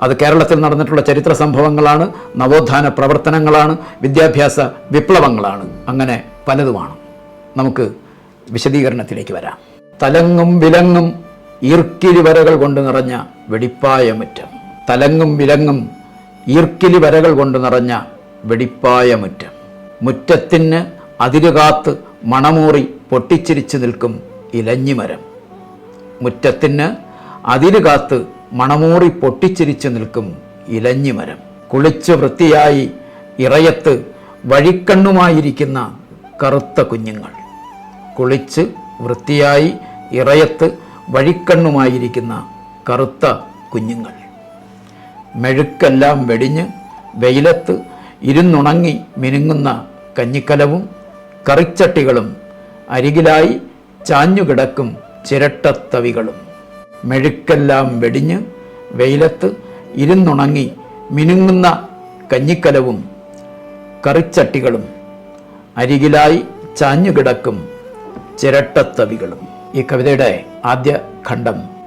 അത് കേരളത്തിൽ നടന്നിട്ടുള്ള ചരിത്ര സംഭവങ്ങളാണ് നവോത്ഥാന പ്രവർത്തനങ്ങളാണ് വിദ്യാഭ്യാസ വിപ്ലവങ്ങളാണ്. അങ്ങനെ പലതുമാണ്. നമുക്ക് വിശദീകരണത്തിലേക്ക് വരാം. തലങ്ങും വിലങ്ങും ഈർക്കിലി വരകൾ കൊണ്ട് നിറഞ്ഞ വെടിപ്പായ മുറ്റം തലങ്ങും വിലങ്ങും ഈർക്കിലി വരകൾ കൊണ്ട് നിറഞ്ഞ വെടിപ്പായ മുറ്റം മുറ്റത്തിന് അതിരുകാത്ത് മണമൂറി പൊട്ടിച്ചിരിച്ചു നിൽക്കും ഇലഞ്ഞിമരം. മുറ്റത്തിന് അതിരുകാത്ത് മണമൂറി പൊട്ടിച്ചിരിച്ചു നിൽക്കും ഇലഞ്ഞിമരം കുളിച്ച് വൃത്തിയായി ഇറയത്ത് വഴിക്കണ്ണുമായിരിക്കുന്ന കറുത്ത കുഞ്ഞുങ്ങൾ. കുളിച്ച് വൃത്തിയായി ഇറയത്ത് വഴിക്കണ്ണുമായിരിക്കുന്ന കറുത്ത കുഞ്ഞുങ്ങൾ. മെഴുക്കെല്ലാം വെടിഞ്ഞ് വെയിലത്ത് ഇരുന്നുണങ്ങി മിനുങ്ങുന്ന കഞ്ഞിക്കലവും കറിച്ചട്ടികളും അരികിലായി ചാഞ്ഞുകിടക്കും ചിരട്ടത്തവികളും. മെഴുക്കെല്ലാം വെടിഞ്ഞ് വെയിലത്ത് ഇരുന്നുണങ്ങി മിനുങ്ങുന്ന കഞ്ഞിക്കലവും കറിച്ചട്ടികളും അരികിലായി ചാഞ്ഞുകിടക്കും ചിരട്ടത്തവികളും. ഈ കവിതയുടെ ആദ്യ ഖണ്ഡം